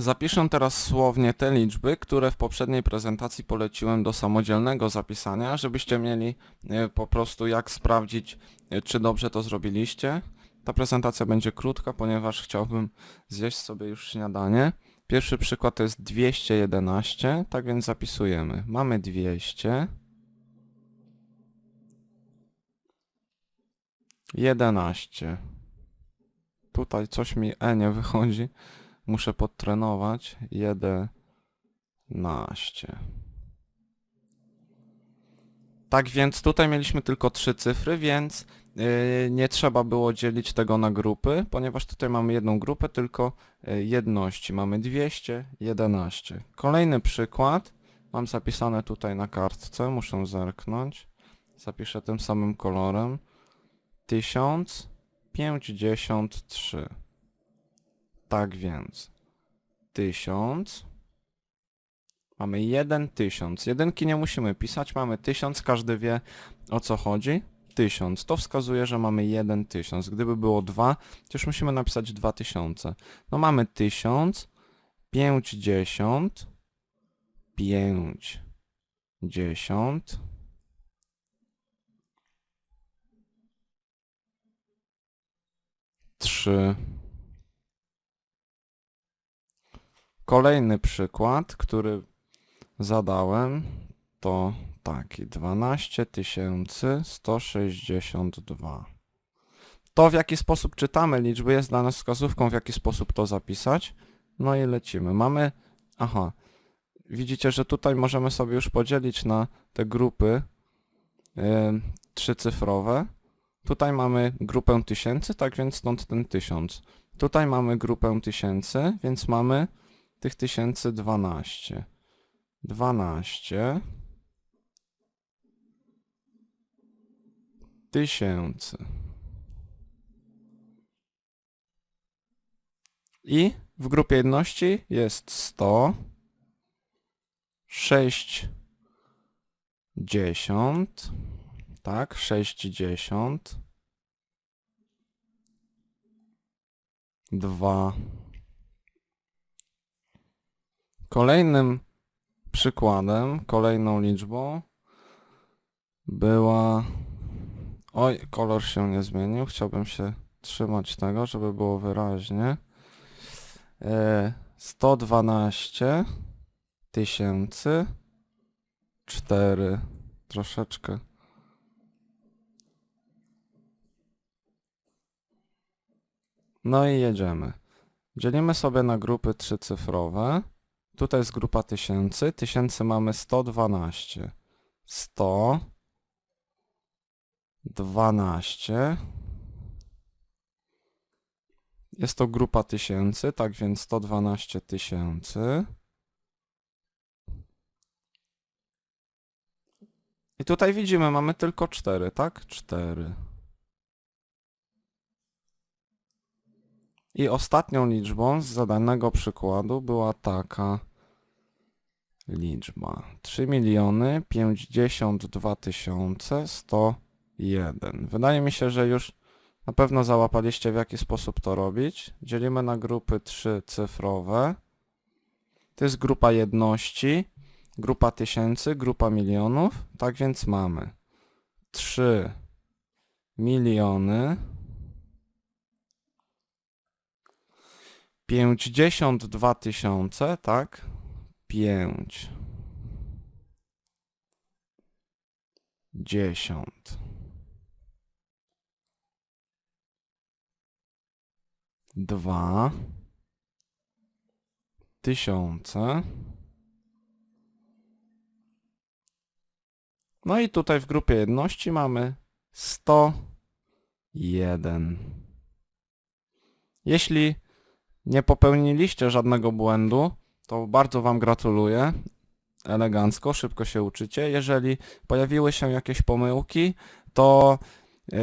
Zapiszę teraz słownie te liczby, które w poprzedniej prezentacji poleciłem do samodzielnego zapisania, żebyście mieli e, po prostu jak sprawdzić, e, czy dobrze to zrobiliście. Ta prezentacja będzie krótka, ponieważ chciałbym zjeść sobie już śniadanie. Pierwszy przykład to jest 211, tak więc zapisujemy. Mamy 200. 11. Tutaj coś mi E nie wychodzi. Muszę podtrenować. 11. Tak więc tutaj mieliśmy tylko trzy cyfry, więc yy, nie trzeba było dzielić tego na grupy, ponieważ tutaj mamy jedną grupę, tylko yy, jedności. Mamy 211. Kolejny przykład. Mam zapisane tutaj na kartce, muszę zerknąć. Zapiszę tym samym kolorem. 1053. Tak więc 1000. Mamy 1000. Jedynki nie musimy pisać, mamy 1000, każdy wie o co chodzi. 1000. To wskazuje, że mamy 1000. Gdyby było 2, to już musimy napisać 2000. No mamy 1000, 50, 5, 10, trzy. Kolejny przykład, który zadałem, to taki 12 162. To w jaki sposób czytamy liczby jest dla nas wskazówką, w jaki sposób to zapisać. No i lecimy. Mamy, aha, widzicie, że tutaj możemy sobie już podzielić na te grupy yy, trzycyfrowe. Tutaj mamy grupę tysięcy, tak więc stąd ten tysiąc. Tutaj mamy grupę tysięcy, więc mamy tych tysięcy 12. 12 tysięcy. I w grupie jedności jest 100, 60, tak, 60, 2. Kolejnym przykładem, kolejną liczbą była... Oj, kolor się nie zmienił. Chciałbym się trzymać tego, żeby było wyraźnie. E, 112 tysięcy 4 troszeczkę No i jedziemy. Dzielimy sobie na grupy trzycyfrowe. Tutaj jest grupa tysięcy. Tysięcy mamy 112. 100. 12. Jest to grupa tysięcy, tak więc 112 tysięcy. I tutaj widzimy, mamy tylko 4, tak? 4. I ostatnią liczbą z zadanego przykładu była taka liczba. 3 miliony 52 tysiące 101. Wydaje mi się, że już na pewno załapaliście w jaki sposób to robić. Dzielimy na grupy trzycyfrowe. To jest grupa jedności, grupa tysięcy, grupa milionów. Tak więc mamy 3 miliony 52 tysiące, tak? 5 10 2 tysiące No i tutaj w grupie jedności mamy 101. Jeśli nie popełniliście żadnego błędu, to bardzo Wam gratuluję. Elegancko, szybko się uczycie. Jeżeli pojawiły się jakieś pomyłki, to yy,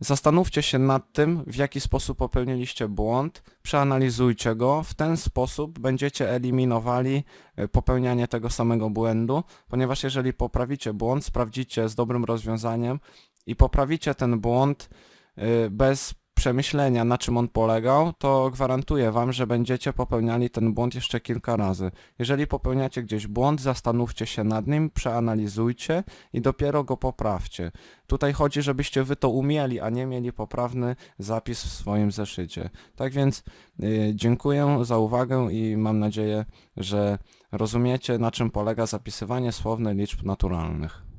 zastanówcie się nad tym, w jaki sposób popełniliście błąd, przeanalizujcie go, w ten sposób będziecie eliminowali yy, popełnianie tego samego błędu, ponieważ jeżeli poprawicie błąd, sprawdzicie z dobrym rozwiązaniem i poprawicie ten błąd yy, bez przemyślenia, na czym on polegał, to gwarantuję wam, że będziecie popełniali ten błąd jeszcze kilka razy. Jeżeli popełniacie gdzieś błąd, zastanówcie się nad nim, przeanalizujcie i dopiero go poprawcie. Tutaj chodzi, żebyście wy to umieli, a nie mieli poprawny zapis w swoim zeszycie. Tak więc y, dziękuję za uwagę i mam nadzieję, że rozumiecie, na czym polega zapisywanie słowne liczb naturalnych.